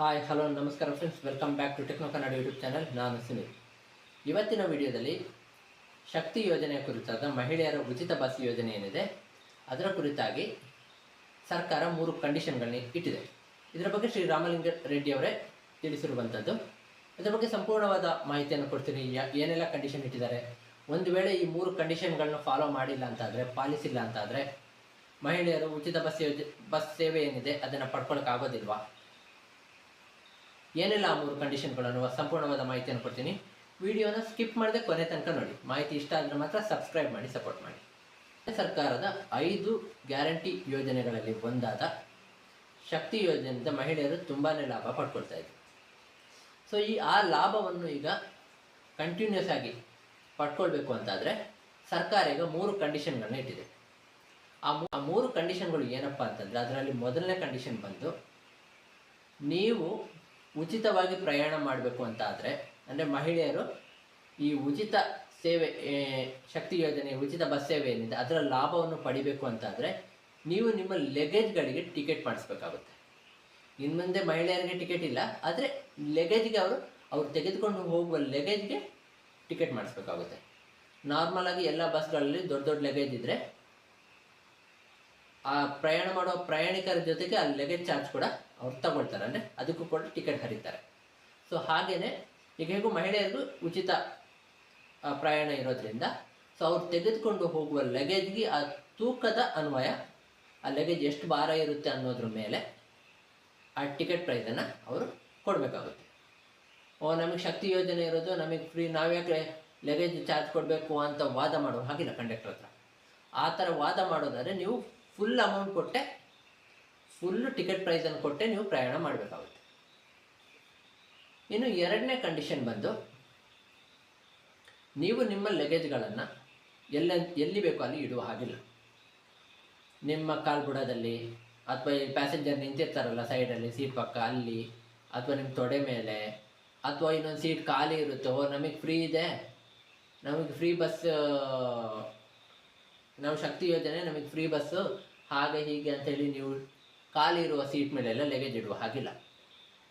Hi hello ನಮಸ್ಕಾರ friends welcome back to techno Kannada YouTube channel ನಾನು ಸುನೀಲ್. ಇವತ್ತಿನ ವಿಡಿಯೋದಲ್ಲಿ ಶಕ್ತಿ ಯೋಜನೆಯ ಕುರಿತಾದ ಮಹಿಳೆಯರ ಉಚಿತ ಬಸ್ ಯೋಜನೆ ಏನಿದೆ, ಅದರ ಕುರಿತಾಗಿ ಸರ್ಕಾರ ಮೂರು ಕಂಡೀಷನ್ಗಳನ್ನ ಇಟ್ಟಿದೆ. ಇದರ ಬಗ್ಗೆ ಶ್ರೀ ರಾಮಲಿಂಗ ರೆಡ್ಡಿ ಅವರೇ ತಿಳಿಸಿರುವಂಥದ್ದು ಇದರ ಬಗ್ಗೆ ಸಂಪೂರ್ಣವಾದ ಮಾಹಿತಿಯನ್ನು ಕೊಡ್ತೀನಿ. ಏನೆಲ್ಲ ಕಂಡೀಷನ್ ಇಟ್ಟಿದ್ದಾರೆ? ಒಂದು ವೇಳೆ ಈ ಮೂರು ಕಂಡೀಷನ್ಗಳನ್ನ ಫಾಲೋ ಮಾಡಿಲ್ಲ ಅಂತಾದರೆ, ಪಾಲಿಸಿಲ್ಲ ಅಂತಾದರೆ ಮಹಿಳೆಯರು ಉಚಿತ ಬಸ್ ಯೋಜ, ಬಸ್ ಸೇವೆ ಏನಿದೆ, ಅದನ್ನು ಪಡ್ಕೊಳ್ಳೋಕ್ಕಾಗೋದಿಲ್ವಾ ಏನೆಲ್ಲ ಆ ಮೂರು ಕಂಡೀಷನ್ಗಳನ್ನು ಸಂಪೂರ್ಣವಾದ ಮಾಹಿತಿಯನ್ನು ಕೊಡ್ತೀನಿ. ವಿಡಿಯೋನ ಸ್ಕಿಪ್ ಮಾಡದೆ ಕೊನೆ ತನಕ ನೋಡಿ. ಮಾಹಿತಿ ಇಷ್ಟ ಆದರೆ ಮಾತ್ರ ಸಬ್ಸ್ಕ್ರೈಬ್ ಮಾಡಿ ಸಪೋರ್ಟ್ ಮಾಡಿ. ಸರ್ಕಾರದ ಐದು ಗ್ಯಾರಂಟಿ ಯೋಜನೆಗಳಲ್ಲಿ ಒಂದಾದ ಶಕ್ತಿ ಯೋಜನೆಯಿಂದ ಮಹಿಳೆಯರು ತುಂಬಾ ಲಾಭ ಪಡ್ಕೊಳ್ತಾ ಇದ್ರು. ಸೊ ಈ ಆ ಲಾಭವನ್ನು ಈಗ ಕಂಟಿನ್ಯೂಸ್ ಆಗಿ ಪಡ್ಕೊಳ್ಬೇಕು ಅಂತಾದರೆ ಸರ್ಕಾರ ಈಗ ಮೂರು ಕಂಡೀಷನ್ಗಳನ್ನ ಇಟ್ಟಿದೆ. ಆ ಮೂರು ಕಂಡೀಷನ್ಗಳು ಏನಪ್ಪ ಅಂತಂದರೆ, ಅದರಲ್ಲಿ ಮೊದಲನೇ ಕಂಡೀಷನ್ ಬಂದು ನೀವು ಉಚಿತವಾಗಿ ಪ್ರಯಾಣ ಮಾಡಬೇಕು ಅಂತ ಆದರೆ, ಅಂದರೆ ಮಹಿಳೆಯರು ಈ ಉಚಿತ ಸೇವೆ ಶಕ್ತಿ ಯೋಜನೆ, ಉಚಿತ ಬಸ್ ಸೇವೆ ಏನಿದೆ ಅದರ ಲಾಭವನ್ನು ಪಡಿಬೇಕು ಅಂತಾದರೆ ನೀವು ನಿಮ್ಮ ಲಗೇಜ್ಗಳಿಗೆ ಟಿಕೆಟ್ ಮಾಡಿಸ್ಬೇಕಾಗುತ್ತೆ. ಇನ್ನು ಮುಂದೆ ಮಹಿಳೆಯರಿಗೆ ಟಿಕೆಟ್ ಇಲ್ಲ, ಆದರೆ ಲಗೇಜ್ಗೆ ಅವರು, ಅವ್ರು ತೆಗೆದುಕೊಂಡು ಹೋಗುವ ಲಗೇಜ್ಗೆ ಟಿಕೆಟ್ ಮಾಡಿಸ್ಬೇಕಾಗುತ್ತೆ. ನಾರ್ಮಲ್ ಆಗಿ ಎಲ್ಲ ಬಸ್ಗಳಲ್ಲಿ ದೊಡ್ಡ ದೊಡ್ಡ ಲಗೇಜ್ ಇದ್ದರೆ ಆ ಪ್ರಯಾಣ ಮಾಡುವ ಪ್ರಯಾಣಿಕರ ಜೊತೆಗೆ ಆ ಲಗೇಜ್ ಚಾರ್ಜ್ ಕೂಡ ಅವ್ರು ತಗೊಳ್ತಾರೆ. ಅಂದರೆ ಅದಕ್ಕೂ ಕೂಡ ಟಿಕೆಟ್ ಹರಿತಾರೆ. ಸೊ ಹಾಗೆಯೇ ಈಗ ಹೇಗೂ ಮಹಿಳೆಯರಿಗೂ ಉಚಿತ ಪ್ರಯಾಣ ಇರೋದ್ರಿಂದ ಸೊ ಅವ್ರು ತೆಗೆದುಕೊಂಡು ಹೋಗುವ ಲಗೇಜ್ಗೆ ಆ ತೂಕದ ಅನ್ವಯ, ಆ ಲಗೇಜ್ ಎಷ್ಟು ಭಾರ ಇರುತ್ತೆ ಅನ್ನೋದ್ರ ಮೇಲೆ ಆ ಟಿಕೆಟ್ ಪ್ರೈಸನ್ನು ಅವರು ಕೊಡಬೇಕಾಗುತ್ತೆ. ಓ, ನಮಗೆ ಶಕ್ತಿ ಯೋಜನೆ ಇರೋದು, ನಮಗೆ ಫ್ರೀ ನಾವ್ಯಾಕೆ ಲಗೇಜ್ ಚಾರ್ಜ್ ಕೊಡಬೇಕು ಅಂತ ವಾದ ಮಾಡೋ ಹಾಗಿಲ್ಲ ಕಂಡಕ್ಟರ್ ಹತ್ರ. ಆ ಥರ ವಾದ ಮಾಡೋದಾದರೆ ನೀವು ಫುಲ್ ಅಮೌಂಟ್ ಕೊಟ್ಟೆ ಫುಲ್ ಟಿಕೆಟ್ ಪ್ರೈಸನ್ನು ಕೊಟ್ಟೆ, ನೀವು ಪ್ರಯಾಣ ಮಾಡಬೇಕಾಗುತ್ತೆ. ಇನ್ನು ಎರಡನೇ ಕಂಡೀಷನ್ ಬಂದು, ನೀವು ನಿಮ್ಮ ಲಗೇಜ್ಗಳನ್ನು ಎಲ್ಲ, ಎಲ್ಲಿ ಬೇಕೋ ಅಲ್ಲಿ ಇಡುವ ಹಾಗಿಲ್ಲ. ನಿಮ್ಮ ಕಾಲ್ಬುಡದಲ್ಲಿ ಅಥವಾ ಪ್ಯಾಸೆಂಜರ್ ನಿಂತಿರ್ತಾರಲ್ಲ ಸೈಡಲ್ಲಿ ಸೀಟ್ ಪಕ್ಕ, ಅಲ್ಲಿ, ಅಥವಾ ನಿಮ್ಮ ತೊಡೆ ಮೇಲೆ, ಅಥವಾ ಇನ್ನೊಂದು ಸೀಟ್ ಖಾಲಿ ಇರುತ್ತೆ ನಮಗೆ ಫ್ರೀ ಇದೆ. ನಮಗೆ ಫ್ರೀ ಬಸ್ ನಾವು ಶಕ್ತಿ ಯೋಜನೆ, ನಮಗೆ ಫ್ರೀ ಬಸ್ಸು ಹಾಗೆ ಹೀಗೆ ಅಂತೇಳಿ ನೀವು ಖಾಲಿ ಇರುವ ಸೀಟ್ ಮೇಲೆಲ್ಲ ಲಗೇಜ್ ಇಡುವ ಹಾಗಿಲ್ಲ.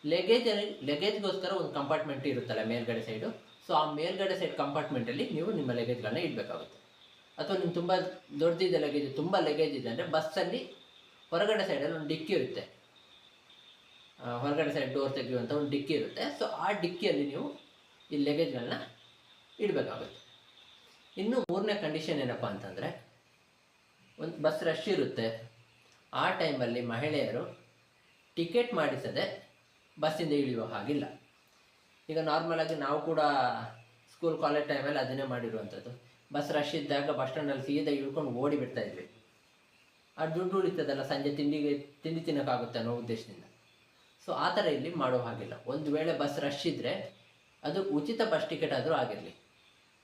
ಲಗೇಜಲ್ಲಿ ಲಗೇಜ್ಗೋಸ್ಕರ ಒಂದು ಕಂಪಾರ್ಟ್ಮೆಂಟ್ ಇರುತ್ತಲ್ಲ ಮೇಲ್ಗಡೆ ಸೈಡು ಸೊ ಆ ಮೇಲ್ಗಡೆ ಸೈಡ್ ಕಂಪಾರ್ಟ್ಮೆಂಟಲ್ಲಿ ನೀವು ನಿಮ್ಮ ಲಗೇಜ್ಗಳನ್ನ ಇಡಬೇಕಾಗುತ್ತೆ. ಅಥವಾ ನಿಮ್ಮ ತುಂಬ ದೊಡ್ಡದಿದೆ ಲಗೇಜ್ ತುಂಬ ಲಗೇಜ್ ಇದೆ ಅಂದರೆ ಬಸ್ಸಲ್ಲಿ ಹೊರಗಡೆ ಸೈಡಲ್ಲಿ ಒಂದು ಡಿಕ್ಕಿ ಇರುತ್ತೆ. ಹೊರಗಡೆ ಸೈಡ್ ಡೋರ್ ತೆಗೆಯುವಂಥ ಒಂದು ಡಿಕ್ಕಿ ಇರುತ್ತೆ. ಸೊ ಆ ಡಿಕ್ಕಿಯಲ್ಲಿ ನೀವು ಈ ಲಗೇಜ್ಗಳನ್ನ ಇಡಬೇಕಾಗುತ್ತೆ. ಇನ್ನು ಮೂರನೇ ಕಂಡೀಷನ್ ಏನಪ್ಪ ಅಂತಂದರೆ ಒಂದು ಬಸ್ ರಶ್ ಇರುತ್ತೆ. ಆ ಟೈಮಲ್ಲಿ ಮಹಿಳೆಯರು ಟಿಕೆಟ್ ಮಾಡಿಸದೆ ಬಸ್ಸಿಂದ ಇಳಿಯುವ ಹಾಗಿಲ್ಲ. ಈಗ ನಾರ್ಮಲಾಗಿ ನಾವು ಕೂಡ ಸ್ಕೂಲ್ ಕಾಲೇಜ್ ಟೈಮಲ್ಲಿ ಅದನ್ನೇ ಮಾಡಿರುವಂಥದ್ದು. ಬಸ್ ರಶ್ ಇದ್ದಾಗ ಬಸ್ ಸ್ಟ್ಯಾಂಡಲ್ಲಿ ಸೀದಾ ಇಳ್ಕೊಂಡು ಓಡಿ ಬಿಡ್ತಾ ಇದ್ವಿ. ಆ ದುಡ್ಡು ಉಳಿತದಲ್ಲ, ಸಂಜೆ ತಿಂಡಿಗೆ, ತಿಂಡಿ ತಿನ್ನೋಕ್ಕಾಗುತ್ತೆ ಅನ್ನೋ ಉದ್ದೇಶದಿಂದ. ಸೊ ಆ ಥರ ಇಲ್ಲಿ ಮಾಡೋ ಹಾಗಿಲ್ಲ. ಒಂದು ವೇಳೆ ಬಸ್ ರಶ್ ಇದ್ದರೆ ಅದು ಉಚಿತ ಬಸ್ ಟಿಕೆಟ್ ಆದರೂ ಆಗಿರಲಿ.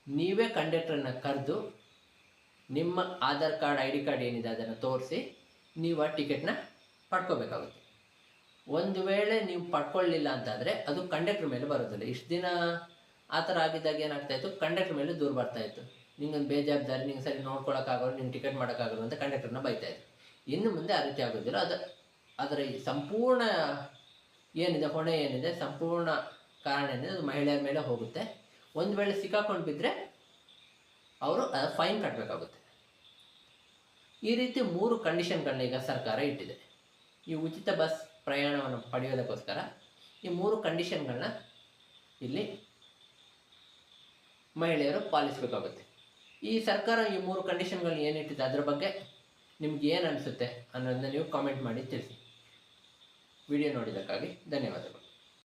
ನೀವೇ ಕಂಡಕ್ಟ್ರನ್ನ ಕರೆದು ನಿಮ್ಮ Aadhaar card, I D card ಏನಿದೆ ಅದನ್ನು ತೋರಿಸಿ ನೀವು ಆ ಟಿಕೆಟ್ನ ಪಡ್ಕೋಬೇಕಾಗುತ್ತೆ. ಒಂದು ವೇಳೆ ನೀವು ಪಡ್ಕೊಳ್ಳಿಲ್ಲ ಅಂತಾದರೆ ಅದು ಕಂಡಕ್ಟ್ರ್ ಮೇಲೆ ಬರೋದಿಲ್ಲ. ಇಷ್ಟು ದಿನ ಆ ಥರ ಆಗಿದ್ದಾಗ ಏನಾಗ್ತಾ ಇತ್ತು? ಕಂಡಕ್ಟ್ರ್ ಮೇಲೆ ದೂರ ಬರ್ತಾ ಇತ್ತು. ನಿಂಗೊಂದು ಬೇಜವಾಬ್ದಾರಿ ನಿಂಗೆ ಸರಿ ನೋಡ್ಕೊಳಕ್ಕಾಗಲ್ಲ, ನಿಂಗೆ ಟಿಕೆಟ್ ಮಾಡೋಕ್ಕಾಗಲ್ಲ ಅಂತ ಕಂಡಕ್ಟರ್ನ ಬೈತಾ ಇತ್ತು ಇನ್ನು ಮುಂದೆ ಆ ರೀತಿ ಆಗೋದಿಲ್ಲ. ಅದು, ಅದರ ಈ ಸಂಪೂರ್ಣ ಏನಿದೆ, ಹೊಣೆ ಏನಿದೆ, ಸಂಪೂರ್ಣ ಕಾರಣ ಏನಿದೆ, ಅದು ಮಹಿಳೆಯರ ಮೇಲೆ ಹೋಗುತ್ತೆ. ಒಂದು ವೇಳೆ ಸಿಕ್ಕಾಕೊಂಡು ಬಿದ್ದರೆ ಅವರು ಫೈನ್ ಕಟ್ಟಬೇಕಾಗುತ್ತೆ ಈ ರೀತಿ ಮೂರು ಕಂಡೀಷನ್ಗಳನ್ನ ಈಗ ಸರ್ಕಾರ ಇಟ್ಟಿದೆ. ಈ ಉಚಿತ ಬಸ್ ಪ್ರಯಾಣವನ್ನು ಪಡೆಯೋದಕ್ಕೋಸ್ಕರ ಈ ಮೂರು ಕಂಡೀಷನ್ಗಳನ್ನ ಇಲ್ಲಿ ಮಹಿಳೆಯರು ಪಾಲಿಸಬೇಕಾಗುತ್ತೆ. ಈ ಸರ್ಕಾರ ಈ ಮೂರು ಕಂಡೀಷನ್ಗಳನ್ನ ಏನಿಟ್ಟಿದೆ ಅದರ ಬಗ್ಗೆ ನಿಮ್ಗೆ ಏನು ಅನಿಸುತ್ತೆ ಅನ್ನೋದನ್ನ ನೀವು ಕಾಮೆಂಟ್ ಮಾಡಿ ತಿಳಿಸಿ. ವಿಡಿಯೋ ನೋಡಿದ್ದಕ್ಕಾಗಿ ಧನ್ಯವಾದಗಳು.